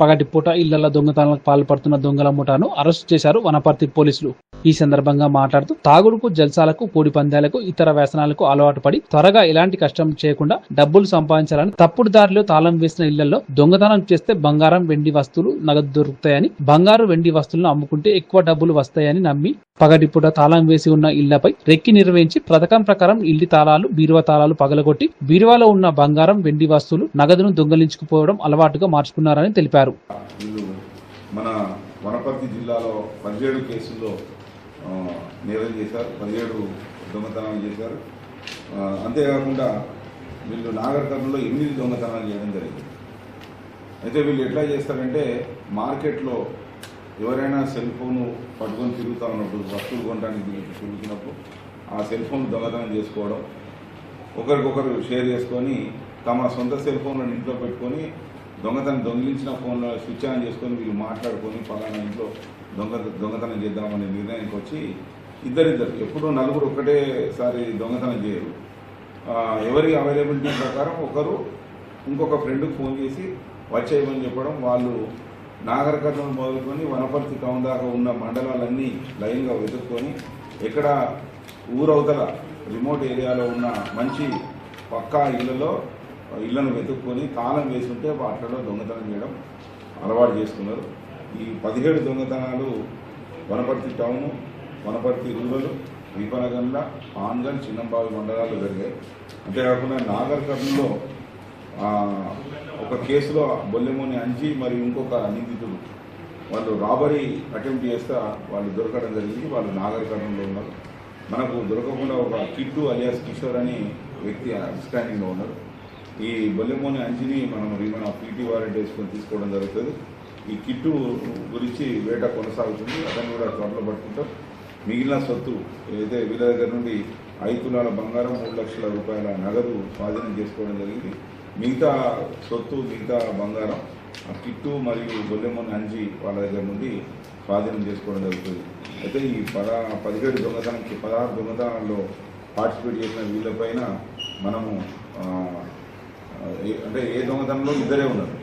పగటిపూట ఇళ్ళ దొంగతనాలకు పాల్పడుతున్న దొంగల ముఠాను అరెస్టు చేశారు వనపర్తి పోలీసులు. ఈ సందర్భంగా మాట్లాడుతూ తాగుడుకు జల్సాలకు కోడి పందాలకు ఇతర వ్యసనాలకు అలవాటు పడి త్వరగా ఎలాంటి కష్టం చేయకుండా డబ్బులు సంపాదించాలని తప్పుడు దారిలో తాళం వేసిన ఇళ్ళలో దొంగతనం చేస్తే బంగారం వెండి వస్తువులు నగదు దొరుకుతాయని బంగారు వెండి వస్తువులను అమ్ముకుంటే ఎక్కువ డబ్బులు వస్తాయని నమ్మి పగటిపూట తాళం వేసి ఉన్న ఇళ్ళపై రెక్కి నిర్వహించి పథకం ప్రకారం ఇల్లి తాళాలు బీరువా తాళాలు పగలగొట్టి బీరువాలో ఉన్న బంగారం వెండి వస్తువులు నగదును దొంగలించుకుపోవడం అలవాటుగా మార్చుకున్నారని తెలిపారు. వీళ్ళు మన వనపర్తి జిల్లాలో పదిహేడు కేసుల్లో నేరం చేశారు. పదిహేడు దొంగతనాలు చేశారు. అంతేకాకుండా వీళ్ళు నాగరికంలో ఎనిమిది దొంగతనాలు చేయడం జరిగింది. అయితే వీళ్ళు ఎట్లా చేస్తారంటే మార్కెట్లో ఎవరైనా సెల్ ఫోన్ పట్టుకొని తిరుగుతూ ఉన్నప్పుడు వస్తువులు కొనడానికి తిరుగుతున్నప్పుడు ఆ సెల్ ఫోన్ దొంగతనం చేసుకోవడం ఒకరికొకరు షేర్ చేసుకొని తమ సొంత సెల్ ఫోన్లను ఇంట్లో పెట్టుకొని దొంగతనం దొంగిలించిన ఫోన్లో స్విచ్ ఆన్ చేసుకొని వీళ్ళు మాట్లాడుకొని పలానా ఇంట్లో దొంగ దొంగతనం చేద్దామనే నిర్ణయానికి వచ్చి ఇద్దరిద్దరు ఎప్పుడూ నలుగురు ఒకటేసారి దొంగతనం చేయరు. ఎవరి అవైలబిలిటీ ప్రకారం ఒకరు ఇంకొక ఫ్రెండ్కి ఫోన్ చేసి వచ్చేయమని చెప్పడం వాళ్ళు నాగరికతను మొదలుకొని వనపర్తి టౌన్ దాకా ఉన్న మండలాలన్నీ లైన్గా వెతుక్కొని ఇక్కడ ఊరవతల రిమోట్ ఏరియాలో ఉన్న మంచి పక్కా ఇళ్ళలో ఇళ్ళను వెతుక్కొని తాళం వేసుంటే వాటిలో దొంగతనం చేయడం అలవాటు చేసుకున్నారు. ఈ పదిహేడు దొంగతనాలు వనపర్తి టౌను వనపర్తి రూరల్ విపనగండ్ల పాన్గల్ చిన్నంబావి మండలాలు జరిగాయి. అంతేకాకుండా నాగర్ ఒక కేసులో బొల్లెమోని అంజి మరి ఇంకొక నిందితుడు వాళ్ళు రాబరీ అటెంప్ట్ చేస్తే వాళ్ళు దొరకడం జరిగింది. వాళ్ళు నాగర్ ఉన్నారు. మనకు దొరకకుండా ఒక కిట్టు అలియాస్ కిషోర్ అని వ్యక్తి అండర్స్టాండింగ్లో ఉన్నారు. ఈ బొల్లెమోని అంజిని మనం రిమాండ్ పీటీ వారెంట్ వేసుకొని తీసుకోవడం జరుగుతుంది. ఈ కిట్టు గురించి వేట కొనసాగుతుంది. అతన్ని కూడా త్వరలో పట్టుకుంటాం. మిగిలిన సొత్తు ఏదైతే వీళ్ళ దగ్గర నుండి ఐదు తులాల బంగారం మూడు లక్షల రూపాయల నగదు స్వాధీనం చేసుకోవడం జరిగింది. మిగతా సొత్తు మిగతా బంగారం ఆ కిట్టు మరియు బొల్లెమోని అంజి వాళ్ళ దగ్గర నుండి స్వాధీనం చేసుకోవడం జరుగుతుంది. అయితే ఈ పద పదిహేడు దొంగతనానికి పదహారు దొంగతనాల్లో పార్టిసిపేట్ చేసిన వీళ్ళపైన మనము అంటే ఏ దొంగతనంలో ఇద్దరే ఉన్నారు.